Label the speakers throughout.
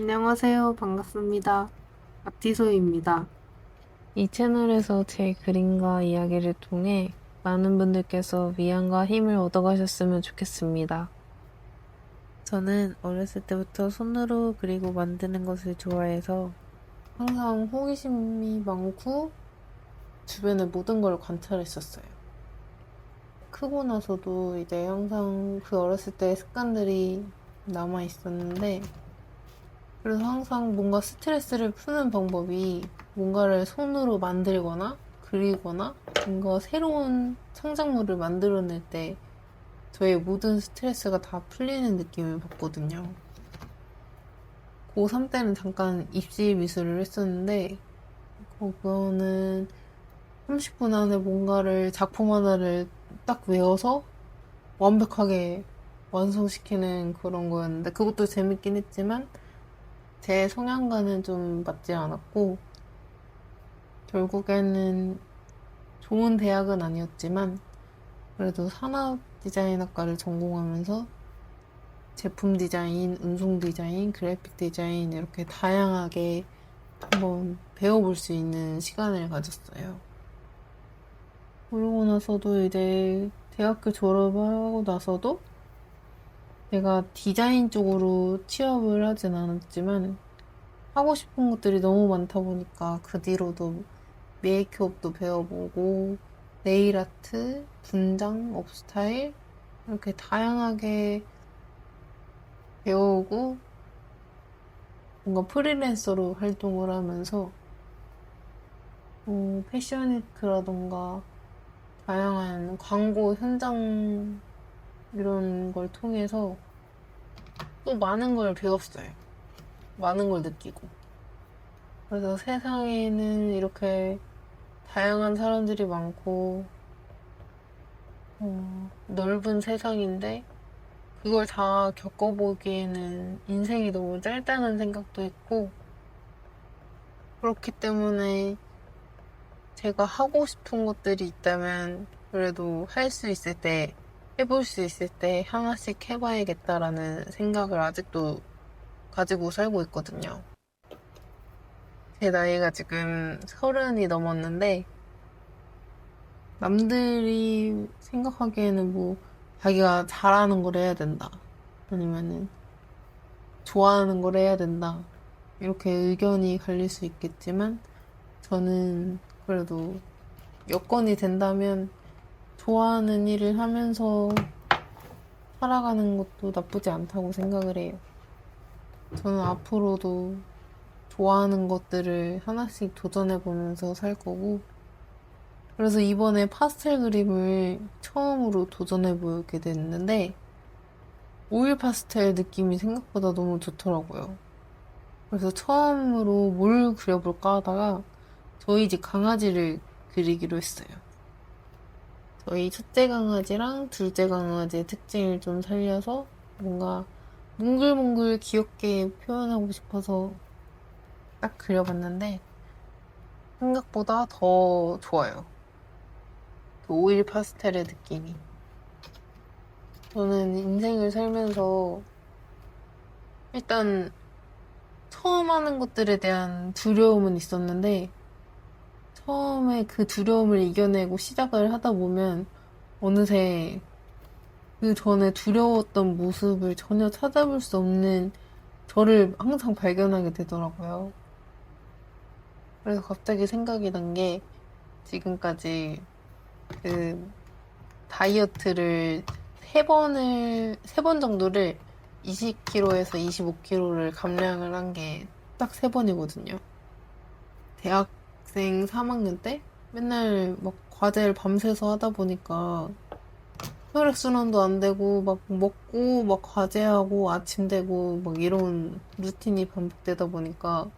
Speaker 1: 안녕하세요. 반갑습니다. 아티소입니다. 이 채널에서 제 그림과 이야기를 통해 많은 분들께서 위안과 힘을 얻어가셨으면 좋겠습니다. 저는 어렸을 때부터 손으로 그리고 만드는 것을 좋아해서 항상 호기심이 많고 주변의 모든 걸 관찰했었어요. 크고 나서도 이제 항상 그 어렸을 때의 습관들이 남아 있었는데 그래서 항상 뭔가 스트레스를 푸는 방법이 뭔가를 손으로 만들거나 그리거나 뭔가 새로운 창작물을 만들어낼 때 저의 모든 스트레스가 다 풀리는 느낌을 받거든요. 고3 때는 잠깐 입시 미술을 했었는데 그거는 30분 안에 뭔가를 작품 하나를 딱 외워서 완벽하게 완성시키는 그런 거였는데 그것도 재밌긴 했지만 제 성향과는 좀 맞지 않았고 결국에는 좋은 대학은 아니었지만 그래도 산업 디자인학과를 전공하면서 제품 디자인, 운송 디자인, 그래픽 디자인 이렇게 다양하게 한번 배워볼 수 있는 시간을 가졌어요. 그러고 나서도 이제 대학교 졸업을 하고 나서도 내가 디자인 쪽으로 취업을 하진 않았지만 하고 싶은 것들이 너무 많다 보니까 그 뒤로도 메이크업도 배워보고 네일 아트, 분장, 업스타일 이렇게 다양하게 배우고 뭔가 프리랜서로 활동을 하면서 어, 패션위크라던가 다양한 광고 현장 이런 걸 통해서 또 많은 걸 배웠어요. 많은 걸 느끼고. 그래서 세상에는 이렇게 다양한 사람들이 많고, 어, 넓은 세상인데, 그걸 다 겪어보기에는 인생이 너무 짧다는 생각도 했고, 그렇기 때문에 제가 하고 싶은 것들이 있다면, 그래도 할 수 있을 때, 해볼 수 있을 때 하나씩 해봐야겠다라는 생각을 아직도 가지고 살고 있거든요. 제 나이가 지금 서른이 넘었는데, 남들이 생각하기에는 뭐, 자기가 잘하는 걸 해야 된다. 아니면은, 좋아하는 걸 해야 된다. 이렇게 의견이 갈릴 수 있겠지만, 저는 그래도 여건이 된다면, 좋아하는 일을 하면서 살아가는 것도 나쁘지 않다고 생각을 해요. 저는 앞으로도 좋아하는 것들을 하나씩 도전해보면서 살 거고, 그래서 이번에 파스텔 그림을 처음으로 도전해보게 됐는데, 오일 파스텔 느낌이 생각보다 너무 좋더라고요. 그래서 처음으로 뭘 그려볼까 하다가 저희 집 강아지를 그리기로 했어요. 저희 첫째 강아지랑 둘째 강아지의 특징을 좀 살려서 뭔가 몽글몽글 귀엽게 표현하고 싶어서 딱 그려봤는데 생각보다 더 좋아요. 그 오일 파스텔의 느낌이. 저는 인생을 살면서 일단 처음 하는 것들에 대한 두려움은 있었는데 처음에 그 두려움을 이겨내고 시작을 하다 보면 어느새 그 전에 두려웠던 모습을 전혀 찾아볼 수 없는 저를 항상 발견하게 되더라고요. 그래서 갑자기 생각이 난 게 지금까지 그 다이어트를 세 번을, 세 번 정도를 20kg에서 25kg를 감량을 한 게 딱 세 번이거든요. 대 학생 3학년 때 맨날 막 과제를 밤새서 하다 보니까 혈액순환도 안 되고 막 먹고 막 과제하고 아침 되고 막 이런 루틴이 반복되다 보니까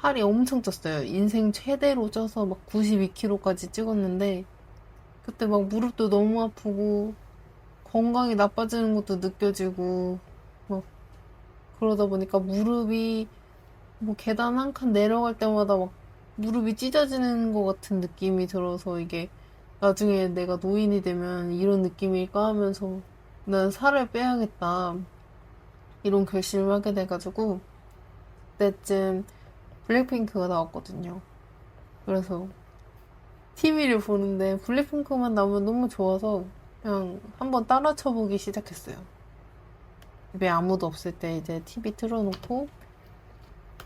Speaker 1: 살이 엄청 쪘어요. 인생 최대로 쪄서 막 92kg까지 찍었는데 그때 막 무릎도 너무 아프고 건강이 나빠지는 것도 느껴지고 막 그러다 보니까 무릎이 뭐 계단 한 칸 내려갈 때마다 막 무릎이 찢어지는 것 같은 느낌이 들어서 이게 나중에 내가 노인이 되면 이런 느낌일까 하면서 난 살을 빼야겠다 이런 결심을 하게 돼가지고 그때쯤 블랙핑크가 나왔거든요. 그래서 TV를 보는데 블랙핑크만 나오면 너무 좋아서 그냥 한번 따라 쳐보기 시작했어요. 집에 아무도 없을 때 이제 TV 틀어놓고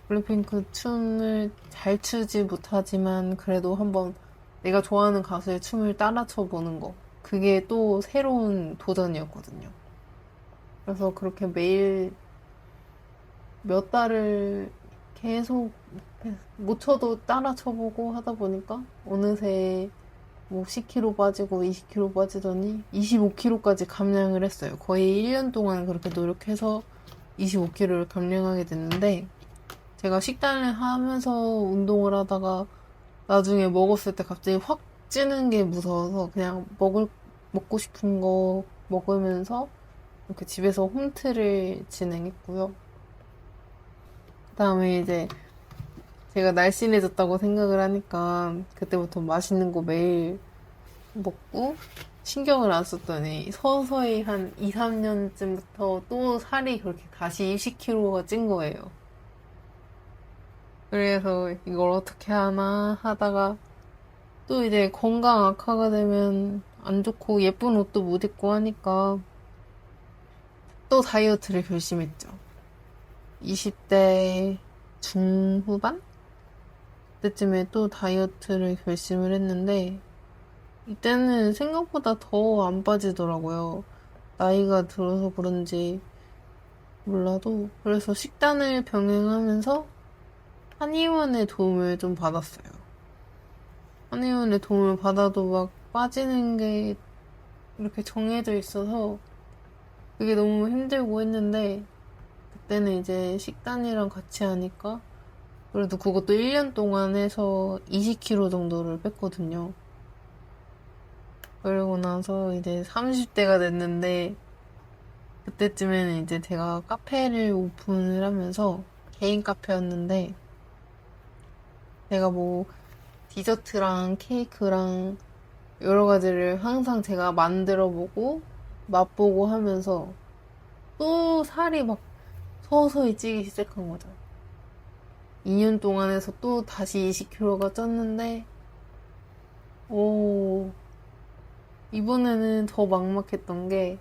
Speaker 1: 블랙핑크 춤을 잘 추지 못하지만 그래도 한번 내가 좋아하는 가수의 춤을 따라 춰보는 거. 그게 또 새로운 도전이었거든요. 그래서 그렇게 매일 몇 달을 계속 못 쳐도 따라 쳐보고 하다 보니까 어느새 뭐 10kg 빠지고 20kg 빠지더니 25kg까지 감량을 했어요. 거의 1년 동안 그렇게 노력해서 25kg를 감량하게 됐는데 제가 식단을 하면서 운동을 하다가 나중에 먹었을 때 갑자기 확 찌는 게 무서워서 그냥 먹을 먹고 싶은 거 먹으면서 이렇게 집에서 홈트를 진행했고요. 그다음에 이제 제가 날씬해졌다고 생각을 하니까 그때부터 맛있는 거 매일 먹고 신경을 안 썼더니 서서히 한 2, 3년쯤부터 또 살이 그렇게 다시 20kg가 찐 거예요. 그래서 이걸 어떻게 하나 하다가 또 이제 건강 악화가 되면 안 좋고 예쁜 옷도 못 입고 하니까 또 다이어트를 결심했죠. 20대 중후반? 그때쯤에 또 다이어트를 결심을 했는데 이때는 생각보다 더 안 빠지더라고요. 나이가 들어서 그런지 몰라도 그래서 식단을 병행하면서 한의원의 도움을 좀 받았어요. 한의원의 도움을 받아도 막 빠지는 게 이렇게 정해져 있어서 그게 너무 힘들고 했는데 그때는 이제 식단이랑 같이 하니까 그래도 그것도 1년 동안 해서 20kg 정도를 뺐거든요. 그러고 나서 이제 30대가 됐는데 그때쯤에는 이제 제가 카페를 오픈을 하면서 개인 카페였는데 제가 뭐 디저트랑 케이크랑 여러 가지를 항상 제가 만들어 보고 맛보고 하면서 또 살이 막 서서히 찌기 시작한 거죠. 2년 동안 해서 또 다시 20kg가 쪘는데, 오, 이번에는 더 막막했던 게,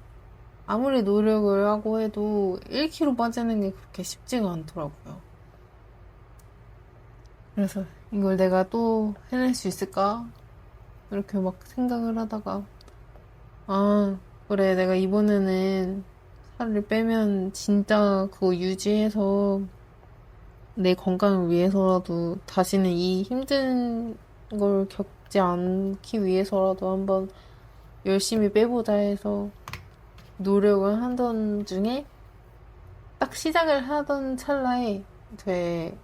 Speaker 1: 아무리 노력을 하고 해도 1kg 빠지는 게 그렇게 쉽지가 않더라고요. 그래서 이걸 내가 또 해낼 수 있을까? 이렇게 막 생각을 하다가, 아, 그래, 내가 이번에는 살을 빼면 진짜 그거 유지해서 내 건강을 위해서라도 다시는 이 힘든 걸 겪지 않기 위해서라도 한번 열심히 빼보자 해서 노력을 하던 중에 딱 시작을 하던 찰나에 제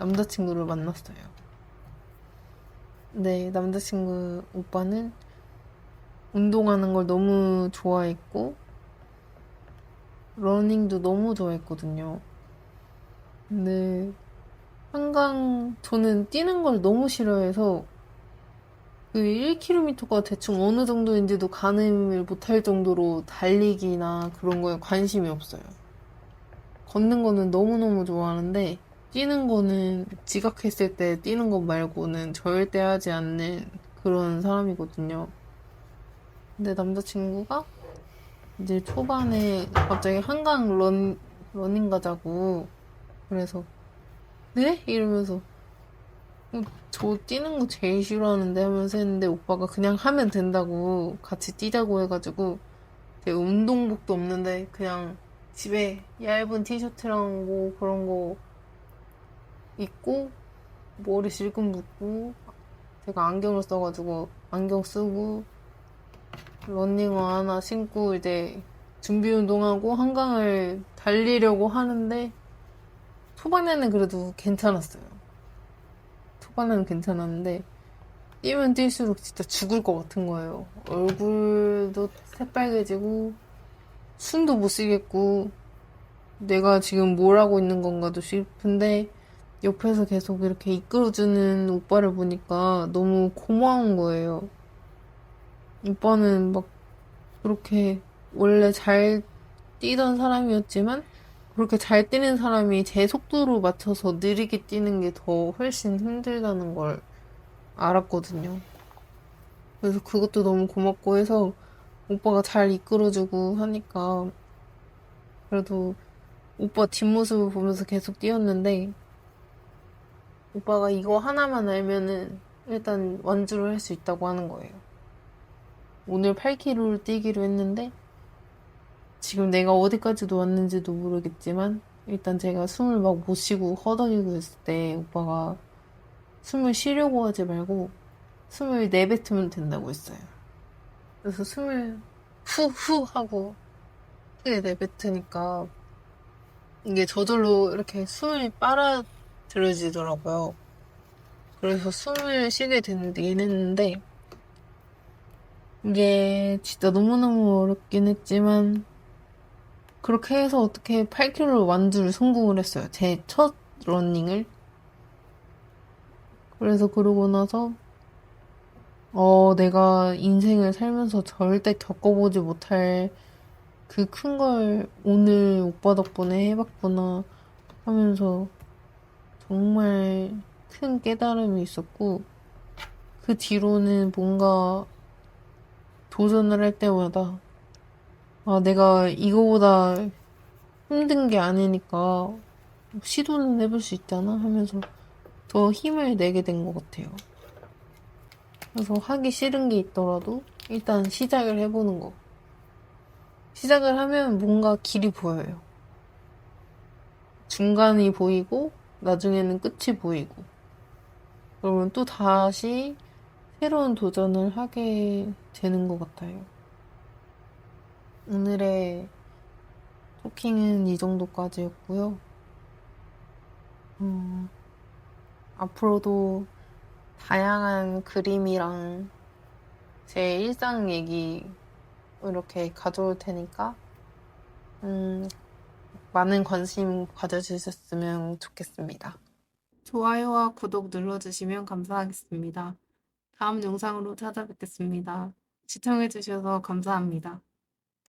Speaker 1: 남자친구를 만났어요. 네, 남자친구 오빠는 운동하는 걸 너무 좋아했고, 러닝도 너무 좋아했거든요. 근데, 한강, 저는 뛰는 걸 너무 싫어해서, 그 1km가 대충 어느 정도인지도 가늠을 못할 정도로 달리기나 그런 거에 관심이 없어요. 걷는 거는 너무너무 좋아하는데, 뛰는 거는 지각했을 때 뛰는 것 말고는 절대 하지 않는 그런 사람이거든요. 근데 남자친구가 이제 초반에 갑자기 한강 런, 러닝 가자고 그래서 네? 이러면서 어, 저 뛰는 거 제일 싫어하는데 하면서 했는데 오빠가 그냥 하면 된다고 같이 뛰자고 해가지고 제가 운동복도 없는데 그냥 집에 얇은 티셔츠랑 뭐 그런 거 입고 머리 질끈 묶고 제가 안경을 써가지고 안경 쓰고 러닝화 하나 신고 이제 준비 운동하고 한강을 달리려고 하는데 초반에는 그래도 괜찮았어요. 초반에는 괜찮았는데 뛰면 뛸수록 진짜 죽을 것 같은 거예요. 얼굴도 새빨개지고 숨도 못 쉬겠고 내가 지금 뭘 하고 있는 건가도 싶은데 옆에서 계속 이렇게 이끌어주는 오빠를 보니까 너무 고마운 거예요. 오빠는 막 그렇게 원래 잘 뛰던 사람이었지만 그렇게 잘 뛰는 사람이 제 속도로 맞춰서 느리게 뛰는 게 더 훨씬 힘들다는 걸 알았거든요. 그래서 그것도 너무 고맙고 해서 오빠가 잘 이끌어주고 하니까 그래도 오빠 뒷모습을 보면서 계속 뛰었는데 오빠가 이거 하나만 알면은 일단 완주를 할 수 있다고 하는 거예요. 오늘 8km를 뛰기로 했는데 지금 내가 어디까지도 왔는지도 모르겠지만 일단 제가 숨을 막 못 쉬고 허덕이고 있을 때 오빠가 숨을 쉬려고 하지 말고 숨을 내뱉으면 된다고 했어요. 그래서 숨을 후후 하고 크게 내뱉으니까 이게 저절로 이렇게 숨이 빨아 들여지더라고요. 그래서 숨을 쉬게 되긴 했는데 이게 진짜 너무너무 어렵긴 했지만 그렇게 해서 어떻게 8km 완주를 성공을 했어요. 제 첫 러닝을. 그래서 그러고 나서 어, 내가 인생을 살면서 절대 겪어보지 못할 그 큰 걸 오늘 오빠 덕분에 해봤구나 하면서 정말 큰 깨달음이 있었고, 그 뒤로는 뭔가 도전을 할 때마다, 아, 내가 이거보다 힘든 게 아니니까 시도는 해볼 수 있잖아 하면서 더 힘을 내게 된 것 같아요. 그래서 하기 싫은 게 있더라도 일단 시작을 해보는 거. 시작을 하면 뭔가 길이 보여요. 중간이 보이고, 나중에는 끝이 보이고. 그러면 또 다시 새로운 도전을 하게 되는 것 같아요. 오늘의 토킹은 이 정도까지였고요. 음, 앞으로도 다양한 그림이랑 제 일상 얘기 이렇게 가져올 테니까, 음, 많은 관심 가져주셨으면 좋겠습니다. 좋아요와 구독 눌러주시면 감사하겠습니다. 다음 영상으로 찾아뵙겠습니다. 시청해주셔서 감사합니다.